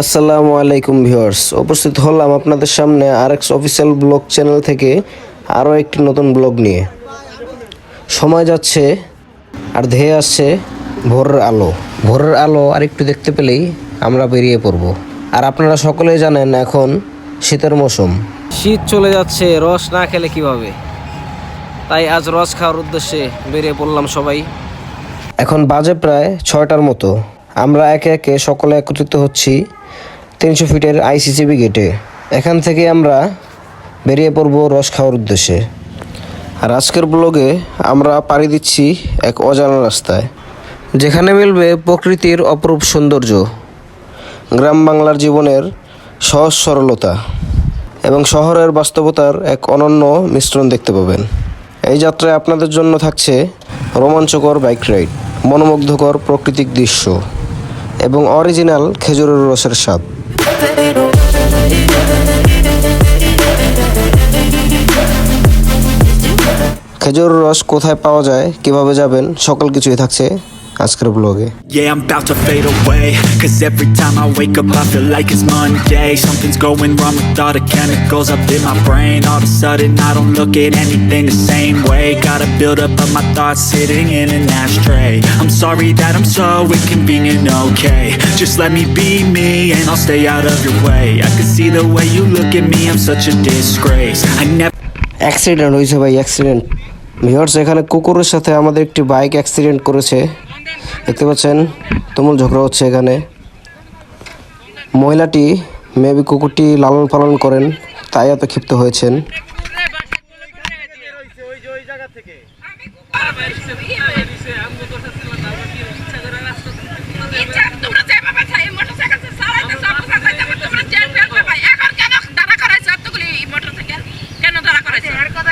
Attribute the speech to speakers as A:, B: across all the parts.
A: আসসালামু আলাইকুম ভিউয়ার্স উপস্থিত হলাম আপনাদের সামনে আরএক্স অফিসিয়াল ব্লগ চ্যানেল থেকে আরও একটি নতুন ব্লগ নিয়ে। সময় যাচ্ছে আর ধেয়ে আসছে ভোরের আলো। ভোরের আলো আর একটু দেখতে পেলেই আমরা বেরিয়ে পড়ব। আর আপনারা সকলেই জানেন এখন শীতের মৌসুম। শীত চলে যাচ্ছে রস না খেলে কীভাবে? তাই আজ রস খাওয়ার উদ্দেশ্যে বেরিয়ে পড়লাম সবাই। এখন বাজে প্রায় ছয়টার মতো। আমরা একে একে সকলে একত্রিত হচ্ছি তিনশো ফিটের আইসিসিবি গেটে। এখান থেকে আমরা বেরিয়ে পড়ব রস খাওয়ার উদ্দেশ্যে। আর আজকের ব্লগে আমরা পাড়ি দিচ্ছি এক অজানা রাস্তায়, যেখানে মিলবে প্রকৃতির অপরূপ সৌন্দর্য, গ্রাম বাংলার জীবনের সহজ সরলতা এবং শহরের বাস্তবতার এক অনন্য মিশ্রণ দেখতে পাবেন। এই যাত্রায় আপনাদের জন্য থাকছে রোমাঞ্চকর বাইক রাইড, মনোমুগ্ধকর প্রাকৃতিক দৃশ্য এবং অরিজিনাল খেজুরের রসের স্বাদ। খেজুরের রস কোথায় পাওয়া যায়? কীভাবে যাবেন? সকল কিছুই থাকছে। আজকের ব্লগে
B: Yeah, I'm about to fade away Cause every time I wake up I feel like it's Monday Something's going wrong with all the chemicals up in my brain All of a sudden I don't look at anything the same way Gotta build up of my thoughts sitting in an ashtray I'm sorry that I'm so inconvenient, okay Just let me be me and I'll stay out of your way I can see the way you look at me, I'm such a disgrace I never
A: accident হয়েছে ভাই accident viewers এখানে কুকুরের সাথে আমাদের একটি bike accident করেছে দেখতে পাচ্ছেন, তুমুল ঝগড়া হচ্ছে এখানে। মহিলাটি মেবি কুকুরটি লালন পালন করেন, তাই এত ক্ষিপ্ত হয়েছেন।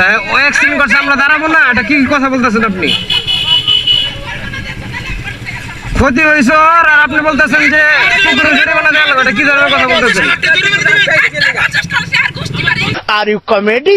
C: তাই ও করছে, আমরা দাঁড়াবো না, এটা কি কথা বলতেছেন আপনি? ক্ষতি হয়েছে আর আপনি বলতেছেন যে কুকুরের জরিমানা দেওয়া এটা কি ধরনের কথা বলতেছেন
D: আর বাড়ি
E: Are you comedy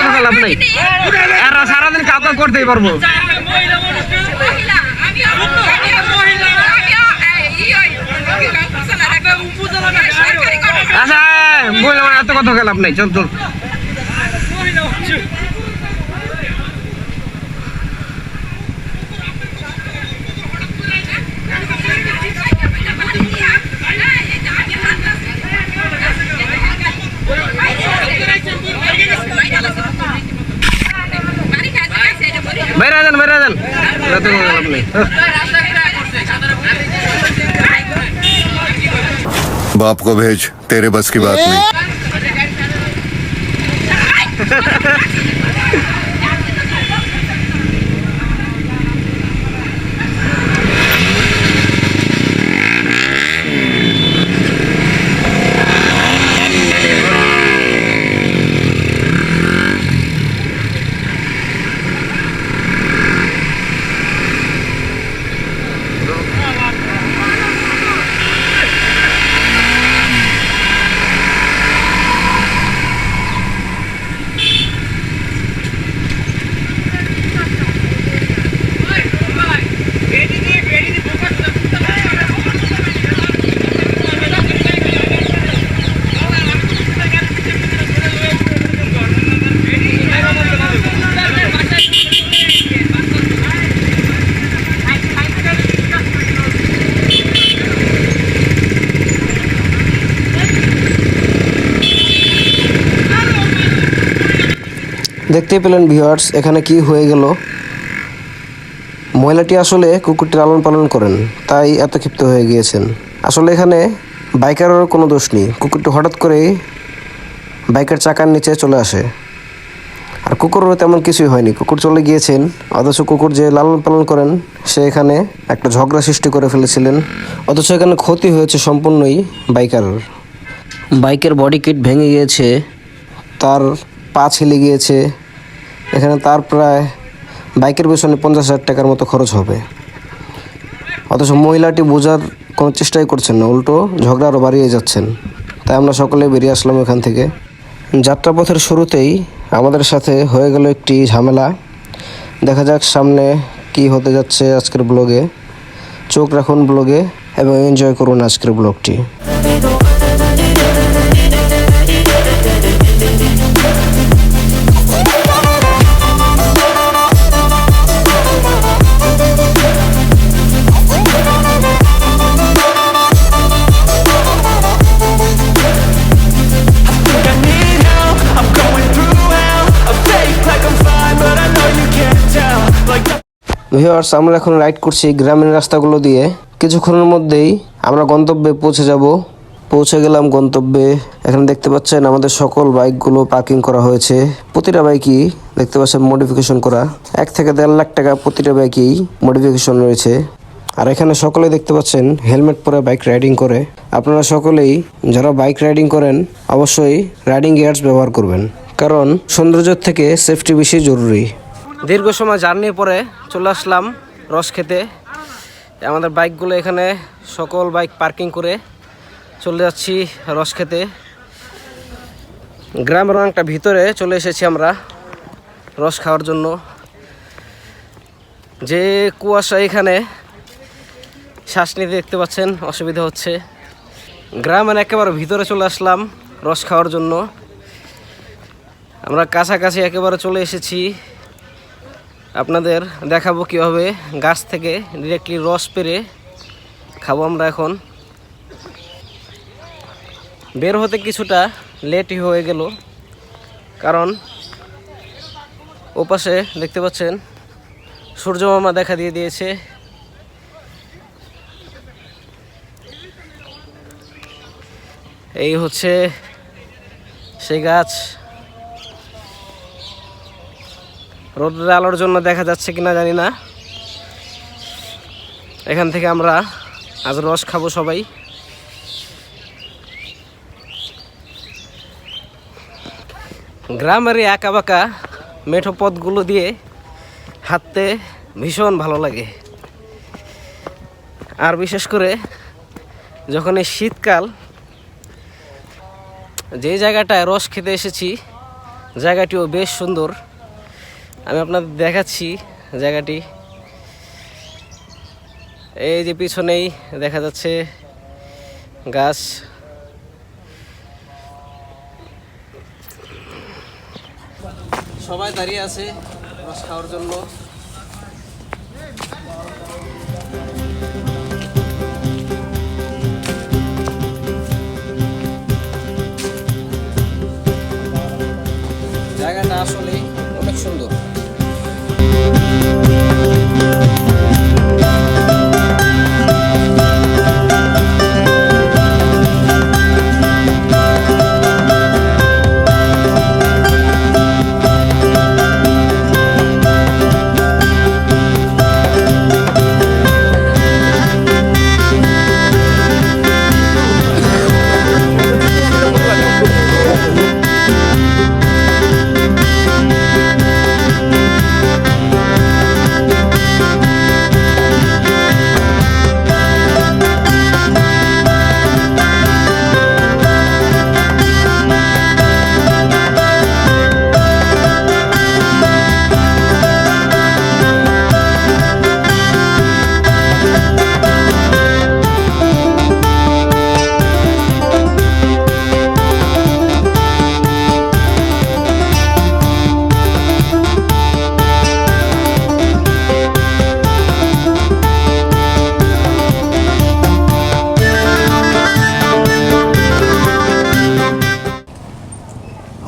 C: কথা লাভ নাই এরা সারাদিন কাজ করতেই পারব আচ্ছা এই, মহিলা মানে এত কথা লাভ নাই চল চল এত কথা লাভ নাই
F: बाप को भेज तेरे बस की बात नहीं
A: দেখতেই পেলেন ভিউয়ার্স, এখানে কি হয়ে গেল? মহিলাটি আসলে কুকুরটি লালন পালন করেন, তাই এত ক্ষিপ্ত হয়ে গিয়েছেন। আসলে এখানে বাইকারেরও কোনো দোষ নেই। কুকুরটি হঠাৎ করেই বাইকের চাকার নিচে চলে আসে। আর কুকুরেরও তেমন কিছুই হয়নি। কুকুর চলে গিয়েছেন, অথচ কুকুর যে লালন পালন করেন, সে এখানে একটা ঝগড়া সৃষ্টি করে ফেলেছিলেন। অথচ এখানে ক্ষতি হয়েছে সম্পূর্ণই বাইকার বাইকের বডি কিট ভেঙে গিয়েছে, তার পা ছিলে গিয়েছে এখানে তার প্রায় বাইকের পেছনে পঞ্চাশ হাজার টাকার মতো খরচ হবে। অথচ মহিলাটি বোঝার কোনো চেষ্টাই করছেন না, উল্টো ঝগড়া আরও বাড়িয়ে যাচ্ছেন। তাই আমরা সকলে বেরিয়ে আসলাম এখান থেকে। যাত্রাপথের শুরুতেই আমাদের সাথে হয়ে গেল একটি ঝামেলা। দেখা যাক সামনে কি হতে যাচ্ছে আজকের ব্লগে। চোখ রাখুন ব্লগে এবং এনজয় করুন আজকের ব্লগটি। ভিউয়ার্স আমরা এখন রাইড করছি গ্রামীণ রাস্তাগুলো দিয়ে। কিছুক্ষণের মধ্যেই আমরা গন্তব্যে পৌঁছে যাব। পৌঁছে গেলাম গন্তব্যে। এখানে দেখতে পাচ্ছেন আমাদের সকল বাইকগুলো পার্কিং করা হয়েছে। প্রতিটা বাইকই দেখতে পাচ্ছেন মডিফিকেশন করা। এক থেকে দেড় লাখ টাকা প্রতিটা বাইকেই মডিফিকেশন রয়েছে। আর এখানে সকলেই দেখতে পাচ্ছেন হেলমেট পরে বাইক রাইডিং করে। আপনারা সকলেই যারা বাইক রাইডিং করেন, অবশ্যই রাইডিং গিয়ার্স ব্যবহার করবেন। কারণ সৌন্দর্যের থেকে সেফটি বেশি জরুরি। দীর্ঘ সময় জার্নির পরে চলে আসলাম রস খেতে। আমাদের বাইকগুলো এখানে সকল বাইক পার্কিং করে চলে যাচ্ছি রস খেতে। গ্রামের অনেকটা ভিতরে চলে এসেছি আমরা রস খাওয়ার জন্য। যে কুয়াশা এখানে, শ্বাস নিতে দেখতে পাচ্ছেন, অসুবিধা হচ্ছে। গ্রামের একেবারে ভিতরে চলে আসলাম রস খাওয়ার জন্য। আমরা কাছাকাছি একেবারে চলে এসেছি আপনাদের দেখাবো কীভাবে গাছ থেকে ডিরেক্টলি রস পেরে খাব আমরা এখন। বের হতে কিছুটা লেটই হয়ে গেল, কারণ ওপাশে দেখতে পাচ্ছেন সূর্য মামা দেখা দিয়ে দিয়েছে। এই হচ্ছে সেই গাছ। রোদের আলোর জন্য দেখা যাচ্ছে কিনা জানি না। এখান থেকে আমরা আজ রস খাব সবাই। গ্রামের এই আঁকা বাঁকা মেঠো পথগুলো দিয়ে হাঁটতে ভীষণ ভালো লাগে। আর বিশেষ করে যখন এই শীতকাল, যে জায়গাটায় রস খেতে এসেছি, জায়গাটিও বেশ সুন্দর। আমি আপনাদের দেখাচ্ছি জায়গাটি। এই যে পিছনেই দেখা যাচ্ছে গাছ। সবাই দাঁড়িয়ে আছে রস খাওয়ার জন্য।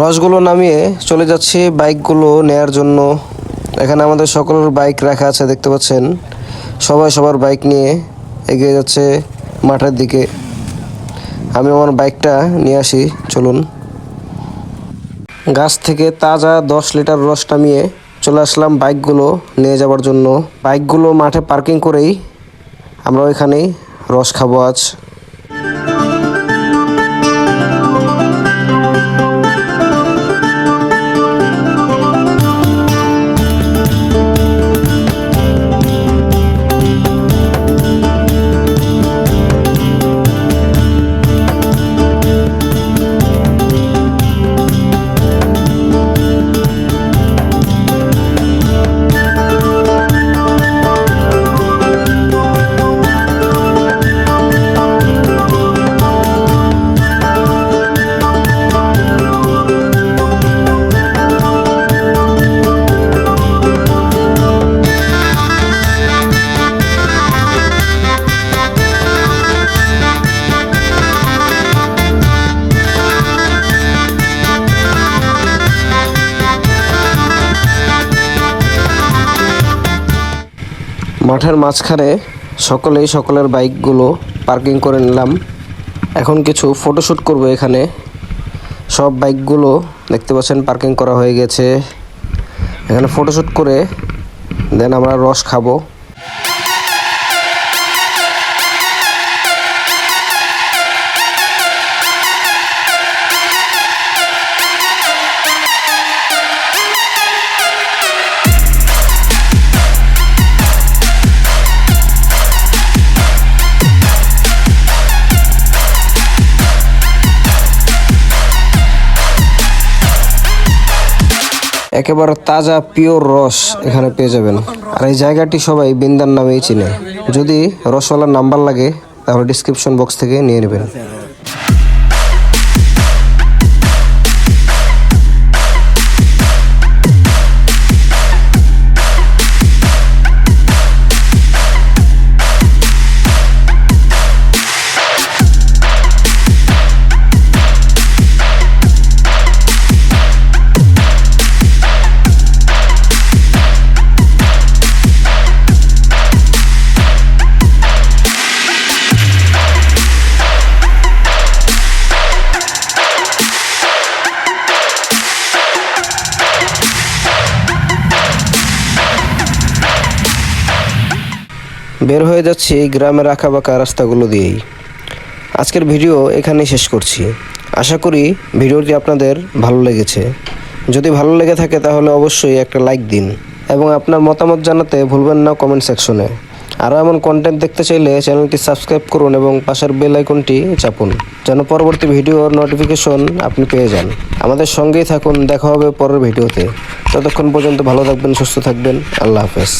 A: রসগুলো নামিয়ে চলে যাচ্ছি বাইকগুলো নেয়ার জন্য। এখানে আমাদের সকলের বাইক রাখা আছে, দেখতে পাচ্ছেন? সবাই সবার বাইক নিয়ে এগিয়ে যাচ্ছে মাঠের দিকে। আমি আমার বাইকটা নিয়ে আসি, চলুন। গাছ থেকে তাজা দশ লিটার রস নামিয়ে চলে আসলাম বাইকগুলো নিয়ে যাওয়ার জন্য। বাইকগুলো মাঠে পার্কিং করেই আমরা ওইখানেই রস খাব আজ। মাঠের মাঝখানে সকলেই সকলের বাইকগুলো পার্কিং করে নিলাম। এখন কিছু ফটোশ্যুট করব এখানে। সব বাইকগুলো দেখতে পাচ্ছেন পার্কিং করা হয়ে গেছে। এখানে ফটোশ্যুট করে দেন আমরা রস খাব। একেবারে তাজা পিওর রস এখানে পেয়ে যাবেন। আর এই জায়গাটি সবাই বিন্দার নামেই চিনে। যদি রসওয়ালার নাম্বার লাগে, তাহলে ডিসক্রিপশন বক্স থেকে নিয়ে নেবেন। বের হয়ে যাচ্ছি গ্রামের আঁকাবাঁকা রাস্তাগুলো দিয়েই। আজকের ভিডিও এখানেই শেষ করছি। আশা করি ভিডিওটি আপনাদের ভালো লেগেছে। যদি ভালো লেগে থাকে তাহলে অবশ্যই একটা লাইক দিন এবং আপনার মতামত জানাতে ভুলবেন না কমেন্ট সেকশনে। আরও এমন কন্টেন্ট দেখতে চাইলে চ্যানেলটি সাবস্ক্রাইব করুন এবং পাশের বেল আইকনটি চাপুন, যেন পরবর্তী ভিডিওর নোটিফিকেশন আপনি পেয়ে যান। আমাদের সঙ্গেই থাকুন, দেখা হবে পরের ভিডিওতে। ততক্ষণ পর্যন্ত ভালো থাকবেন, সুস্থ থাকবেন। আল্লাহ হাফেজ।